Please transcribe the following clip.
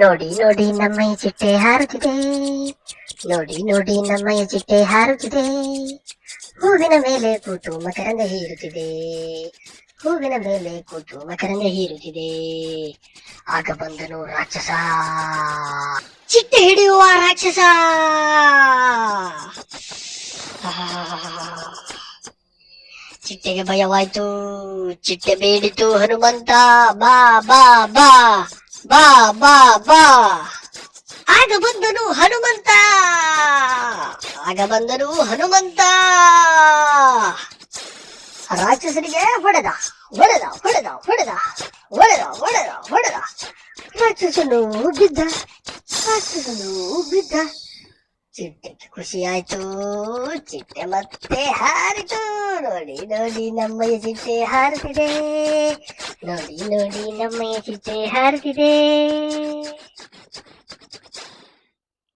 ನೋಡಿ ನೋಡಿ ನಮ್ಮಯ್ಯ ಚಿಟ್ಟೆ ಹಾರುತ್ತಿದೆ. ನೋಡಿ ನೋಡಿ ನಮ್ಮಯ್ಯ ಚಿಟ್ಟೆ ಹಾರುತ್ತಿದೆ. ಹೂವಿನ ಮೇಲೆ ಕೂತು ಮಕರಂದ ಹೀರುತ್ತಿದೆ. ಹೂವಿನ ಮೇಲೆ ಕೂತು ಮಕರಂದ ಹೀರುತ್ತಿದೆ. ಆಗ ಬಂದನು ರಾಕ್ಷಸ. ಚಿಟ್ಟೆ ಹಿಡಿಯುವ ರಾಕ್ಷಸ. ಚಿಟ್ಟೆಗೆ ಭಯವಾಯ್ತು. ಚಿಟ್ಟೆ ಬೇಡಿತು ಹನುಮಂತ. ಬಾ ಬಾ ಬಾ. ಬಾ ಬಾ ಬಾ. ಆಗ ಬಂದನು ಹನುಮಂತ. ಆಗ ಬಂದನು ಹನುಮಂತ. ರಾಕ್ಷಸನಿಗೆ ಹೊಡೆದ ಹೊಡೆದ ಹೊಡೆದ ಹೊಡೆದ ಹೊಡೆದ ಹೊಡೆದ ಹೊಡೆದ. ರಾಕ್ಷಸನು ಬಿದ್ದ ರಾಕ್ಷಸನು ಬಿದ್ದ ಚಿಟ್ಟೆಗೆ ಖುಷಿಯಾಯ್ತು ಚಿಟ್ಟೆ ಮತ್ತೆ ಹಾರಿತು. ನೋಡಿ ನೋಡಿ ನಮ್ಮಯ್ಯ ಚಿಟ್ಟೆ ಹಾರುತ್ತಿದೆ ನೋಡಿ ನೋಡಿ ನಮ್ಮಯ್ಯ ಚಿಟ್ಟೆ ಹಾರುತ್ತಿದೆ